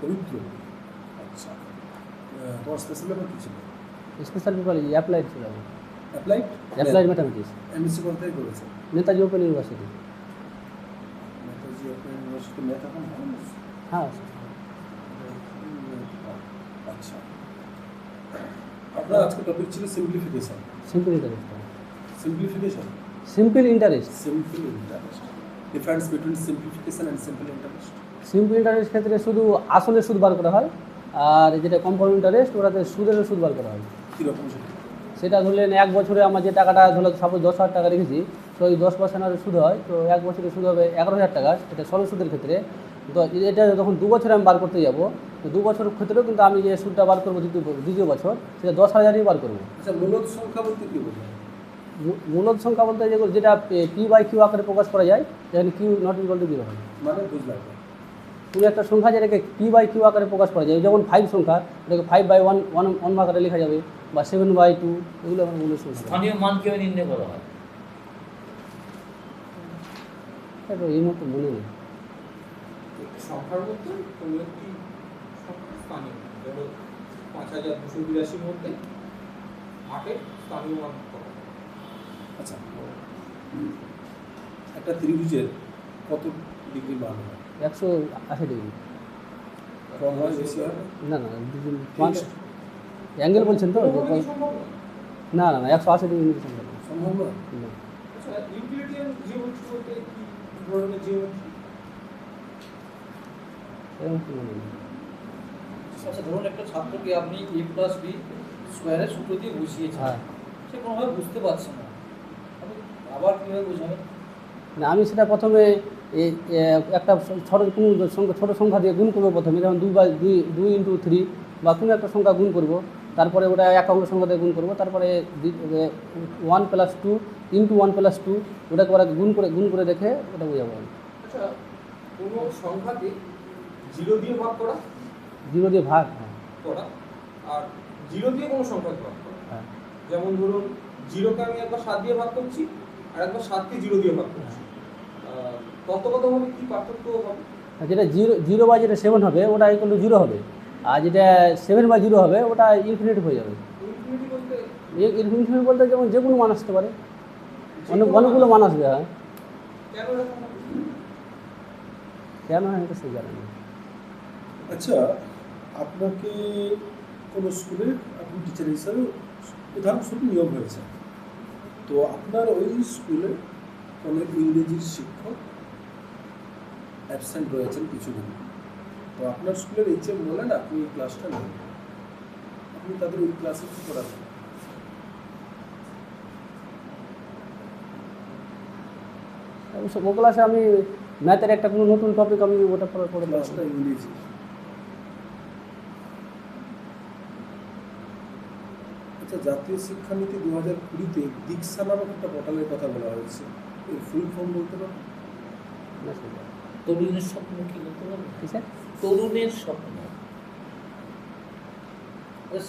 পবিত্র। আচ্ছা। তোমার স্পেশাল ব্যাপার কী ছিল? স্পেশাল পেপার অ্যাপ্লাইড ছিল। অ্যাপ্লাইড অ্যাপ্লাইড ম্যাথামেটিক্স এমএসসি কোথায় করেছে। Netaji open university Netaji open university math এখন হ্যাঁ। আচ্ছা। আপনার আজকে টপিক ছিল simplification simple interest simplification simple interest simple interest difference between simplification and simple interest simple interest ক্ষেত্রে শুধু আসলে সুদ বার করা হয় আর যেটা কম্পাউন্ড ইন্টারেস্ট ওটাতে সুদের সুদ বার করা হয়। কীরকম সেটা সেটা ধরলেন এক বছরে আমার যে টাকাটা ধরো সাপোজ দশ হাজার টাকা রেখেছি তো ওই দশ পার্সেন্ট আর সুদ হয় তো এক বছরে সুদ হবে এগারো হাজার টাকা এটা ষোলো সুদের ক্ষেত্রে। তো এটা যখন দু বছরে আমি বার করতে যাব তো দু বছরের ক্ষেত্রেও কিন্তু আমি যে সুদটা বার করব দ্বিতীয় দ্বিতীয় বছর সেটা দশ হাজারই বার করব। আচ্ছা মূলত সংখ্যা বলতে কী বোঝায়? মূলত সংখ্যা বলতে যেগুলো যেটা পি বাই কিউ আকারে প্রকাশ করা যায় যেখানে Q not equal to zero হয়। মানে বুঝলাম। কোনো একটা সংখ্যা যেটাকে পি বাই কিউ আকারে প্রকাশ করা যায়। যেমন ফাইভ সংখ্যা এটাকে five by one one one আকারে লেখা যাবে বা সেভেন বাই টু এগুলো আমার মূল সংখ্যা স্থানীয় মান কীভাবে নির্ণয় করা হয়? এই মতো মনে নেই সংখ্যার মধ্যে কোনো একটি সংখ্যা স্থানীয় পাঁচ হাজার দুশো বিরাশির মধ্যে আটের স্থানীয় মান আচ্ছা একটা ত্রিভুজের কত ডিগ্রি মান হয়? একশো আশি ডিগ্রি। না না পাঁচ অ্যাঙ্গেল বলছেন তো? না না না একশো আশি ডিগ্রি সম্ভব। না। আচ্ছা নেই আচ্ছা ধরুন একটা ছাত্রকে আপনি এ প্লাস বি স্কোয়ারের সূত্র দিয়ে বসিয়েছেন। হ্যাঁ। সে কোনোভাবে বুঝতে পারছে না। আবার কীভাবে বোঝাবেন? না আমি সেটা প্রথমে একটা ছোটো কোনো সংখ্যা ছোটো সংখ্যা দিয়ে গুণ করব প্রথমে। যেমন দুই বাই দুই দুই ইন্টু থ্রি বা কোনো একটা সংখ্যা গুণ করব। তারপরে ওটা এক অঙ্ক সংখ্যা দিয়ে গুণ করব। তারপরে one plus two into one plus two ওটাকে ওরা গুণ করে গুণ করে দেখে ওটা বোঝাবো আমি। আচ্ছা কোনো সংখ্যাকে জিরো দিয়ে ভাগ করা? জিরো দিয়ে ভাগ হ্যাঁ। করা। আর জিরো দিয়ে কোনো সংখ্যাকে ভাগ করা। হ্যাঁ। যেমন ধরুন জিরোকে আমি একবার সাত দিয়ে ভাগ করছি আর একবার সাতকে জিরো দিয়ে ভাগ করছি। তত্ত্বগতভাবে কি পার্থক্য হবে? যেটা জিরো জিরো বাই যেটা সেভেন হবে ওটা ইকুয়াল টু জিরো হবে। আর যেটা সেভেন বাই জিরো হবে ওটা ইনফিনিট হয়ে যাবে। ইনফিনিটি বলতে? ইনফিনিট বলতে যেমন যে কোনো মান আসতে পারে। অনেক অনেকগুলো মান। আসবে হ্যাঁ। কেন হয় এটা সেই জানে না। আচ্ছা আপনাকে কোনো স্কুলে আপনি টিচার হিসাবে উদাহরণস্বরূপ নিয়োগ হয়েছে। তো আপনার ওই স্কুলে কোনো ইংরেজির শিক্ষক অ্যাবসেন্ট রয়েছেন কিছুদিন। তো আপনার স্কুলের এইচএম বলেন আপনি এই ক্লাসটা নেন। আপনি তাদের ওই ক্লাসে কী করাবেন অবশ্য ও ক্লাসে আমি ম্যাথের একটা কোনো নতুন টপিক আমি ওটা পড়ে পড়ে ক্লাসটা ইংরেজি। আচ্ছা জাতীয় শিক্ষানীতি দু হাজার কুড়িতে দীক্ষা নামক একটা পোর্টালের কথা বলা হয়েছে। এর ফুল ফর্ম বলতে পারবেন? তরুণের স্বপ্ন কি বলতে পারবেন তরুণের স্বপ্ন।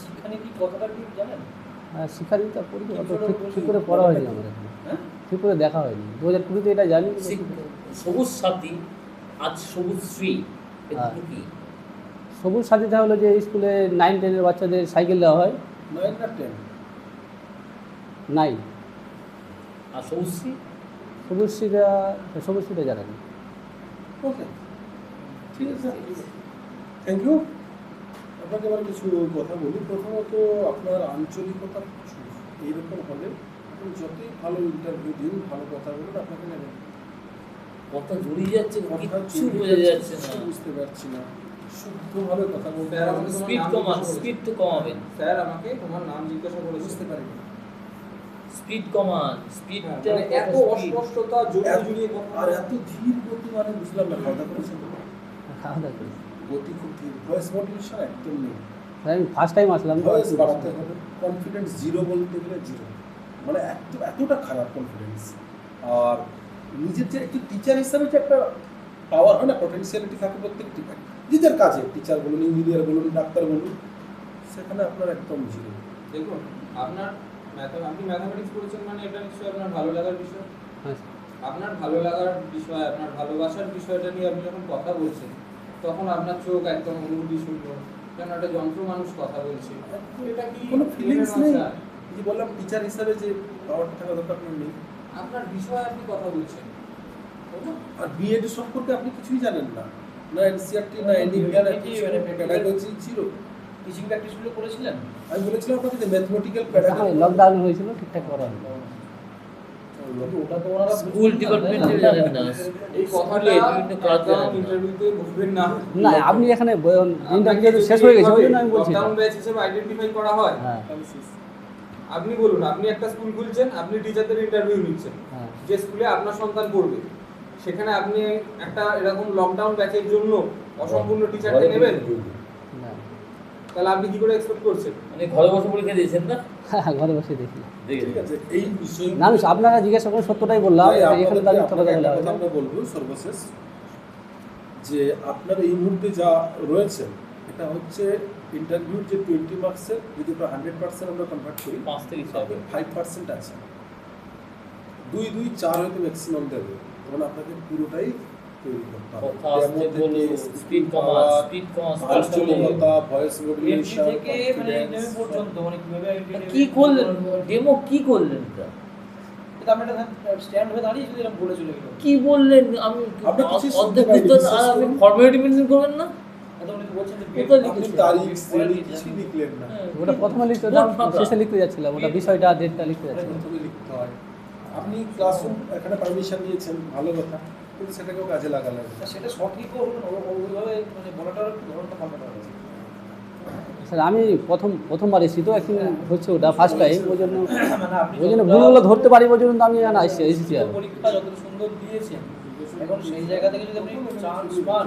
শিক্ষানীতি কথাটা কি জানেন? পড়ি কি অত করে ঠিক করে পড়া হয়নি এখানে। হ্যাঁ? ঠিক করে দেখা হয়নি। দু হাজার কুড়িতে এটা জানি সবুজ সাথী আজ সবুজ শ্রী হ্যাঁ। কি? সবুজ সাথীটা হলো যে স্কুলে নাইন টেনের বাচ্চাদের সাইকেল দেওয়া হয়। নাইন না টেন নাইন আর সবুজ শ্রী সবুজ শ্রীটা সবুজ শ্রীটা জানা নেই ওকে ঠিক আছে। থ্যাংক ইউ আপনাকে আবার কিছু কথা বলি। প্রথমত আপনার আঞ্চলিকতা প্রচুর এইরকম হলে আপনি যতই ভালো ইন্টারভিউ দিন ভালো কথা বলুন আপনাকে নেবেন কথা জড়িয়ে যাচ্ছে কথা বোঝা যাচ্ছে না। বুঝতে পারছি না। শুদ্ধভাবে কথা বলতে স্পিড কমান জিজ্ঞাসা স্পিড। তো কমাবেন। স্যার আমাকে তোমার নাম জিজ্ঞাসা করেছে। বুঝতে পারি না। স্পিড কমান স্পিড হ্যাঁ, মানে এত অস্পষ্টতা জড়িয়ে জড়িয়ে আর এত ধীর গতি মানে বুঝলাম না খাওয়া দাওয়া করেছেন খাওয়া দাওয়া করি গতি খুব ধীর ভয়েস মডুলেশন একদম নেই। আমি ফার্স্ট টাইম আসলাম। ভয়েস বাড়াতে হবে কনফিডেন্স জিরো বলতে গেলে জিরো মানে এত এতটা খারাপ কনফিডেন্স আর নিজের যে একটি টিচার হিসাবে যে একটা পাওয়ার হয় না পটেন্সিয়ালিটি থাকে প্রত্যেকটি নিজের কাজে টিচার বলুন ইঞ্জিনিয়ার বলুন ডাক্তার বলুন সেখানে আপনার একদম জিরো দেখুন আপনার আপনি ম্যাথামেটিক্স পড়েছেন মানে এটা নিশ্চয়ই আপনার ভালো লাগার বিষয়। হ্যাঁ আপনার ভালো লাগার বিষয় আপনার ভালোবাসার বিষয়টা নিয়ে আপনি যখন কথা বলছেন তখন আপনার চোখ একদম অনুভূতি শূন্য যেন একটা যন্ত্র মানুষ কথা বলছে? এটা কি কোনো ফিলিংস নেই। যে বললাম টিচার হিসাবে যে পাওয়ারটা থাকা দরকার আপনার নেই। আপনার বিষয়ে আপনি কথা বলছেন আর বিএড সম্পর্কে আপনি কিছুই জানেন না। না এনসিআরটি না এনডিপিআর কি মানে প্যাডাগজি ছিল টিচিং প্র্যাকটিসগুলো করেছিলেন? আমি বলেছিলাম আপনাকে যে ম্যাথমেটিক্যাল প্যাডাগজি লকডাউন হয়েছিল ঠিকঠাক করা হয়নি। কিন্তু ওটা তো ওনারা স্কুল ডিপার্টমেন্টের জানেন না। এই কথাটা বিভিন্ন কাজ ইন্টারভিউতে বলবেন না। না। আপনি এখানে ইন্টারভিউ শেষ হয়ে গেছে ওই জন্য আমি বলছি। লকডাউন ব্যাচ হিসেবে আইডেন্টিফাই করা হয় হ্যাঁ। আপনি বলুন আপনি একটা স্কুল খুলছেন আপনি টিচারদের ইন্টারভিউ নিচ্ছেন। হ্যাঁ। যে স্কুলে আপনার সন্তান পড়বে সেখানে আপনি একটা এরকম লকডাউন ব্যাচের জন্য অসম্পূর্ণ টিচারকে নেবেন? না। তাহলে আপনি কি করে এক্সপেক্ট করছেন? মানে ঘরে বসে পরীক্ষা দিয়েছেন না? হ্যাঁ, ঘরে বসে দেখি। ঠিক আছে এই বিষয় না আমি আপনারা জিজ্ঞাসা করে সত্যটাই বললাম এখানে দাঁড়িয়ে কথা। আমরা বলব সর্বশেষ যে আপনার এই মুহূর্তে যা রয়েছে এটা হচ্ছে ইন্টারভিউর যে টোয়েন্টি মার্কসের যদি আমরা হান্ড্রেড পার্সেন্ট আমরা কনভার্ট করি পাঁচ থেকে ফাইভ পার্সেন্ট আছে। দুই দুই চার হয়তো ম্যাক্সিমাম দেবে। তখন আপনাকে পুরোটাই তৈরি করতে হবে কথা আসতে Demo বলো থেকে, স্পিড কমা স্পিড কমা আঞ্চলিকতা ভয়েস মডুলেশন থেকে মানে পর্যন্ত মানে কীভাবে কি করলেন ডেমো কি করলেন এটা কিন্তু আপনি স্ট্যান্ড হয়ে দাঁড়িয়ে শুধু এরকম বলে চলে গেল কি বললেন আমি আপনি অর্ধেক আর ফর্মালিটি মেনটেন করবেন না ওটা প্রথমে লিখতে? শেষে লিখতে যাচ্ছিলাম ওটা বিষয়টা ডেটটা লিখতে যাচ্ছিলাম লিখতে হয় আপনি ক্লাসরুম এখানে পারমিশন নিয়েছেন ভালো কথা কিন্তু সেটাকেও কাজে লাগালেন। সেটা সঠিক হলো না ও- ও- ওইভাবে মানে বলাটার ধরনটা পাল্টাতে হবে স্যার আমি প্রথম প্রথমবার এসেছি তো এখন হচ্ছে ওটা ফার্স্ট টাইম ওই জন্য মানে ওই জন্য ভুলগুলো ধরতে পারি ওই জন্য তো আমি এসেছি এসেছি আর। পরীক্ষা যত সুন্দর দিয়েছেন এখন সেই জায়গা থেকে যদি আপনি চান্স পান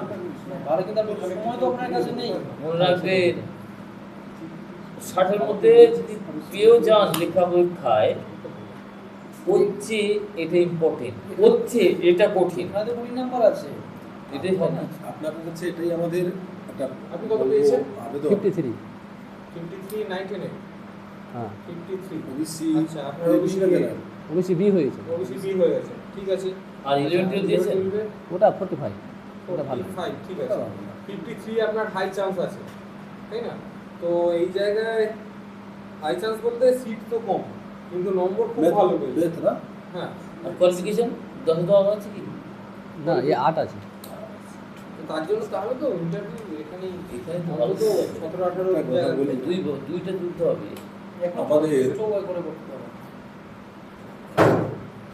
তাহলে কিন্তু আপনি সময় তো আপনার কাছে নেই। মনে রাখবেন ষাটের মধ্যে যদি পেয়েও যান লেখা পরীক্ষায় হচ্ছে এটা ইম্পর্টেন্ট হচ্ছে এটা কঠিন। তো কুড়ি নাম্বার আছে। এটাই হয় না আপনার কাছে এটাই আমাদের একটা আপনি কত পেয়েছেন? আবেদন। ফিফটি থ্রি ফিফটি থ্রি নাইনটিনে হ্যাঁ। ফিফটি থ্রি ওবিসি আচ্ছা, আপনার ওবিসি বি হয়েছে। ওবিসি বি হয়ে গেছে। ঠিক আছে। আর ইলেভেন টুয়েলভ দিয়েছেন? ওটা ফোর্টি ফাইভ ওটা ভালো। ফাইভ ঠিক আছে। ফিফটি থ্রি আপনার হাই চান্স আছে। তাই না? তো এই জায়গায় হাই চান্স বলতে সিট তো কম। কিন্তু নম্বর খুব ভালো পেয়েছে। না? হ্যাঁ। আর কোয়ালিফিকেশন দশ দেওয়া আছে কি? না এ আট আছে। তো তার জন্য তাহলে তো ইন্টারভিউ এখানেই এখানে তো ভালো। সতেরো আঠারো। দুই দুইটা তুলতে হবে। এখন আমাদের- করে করতে হবে।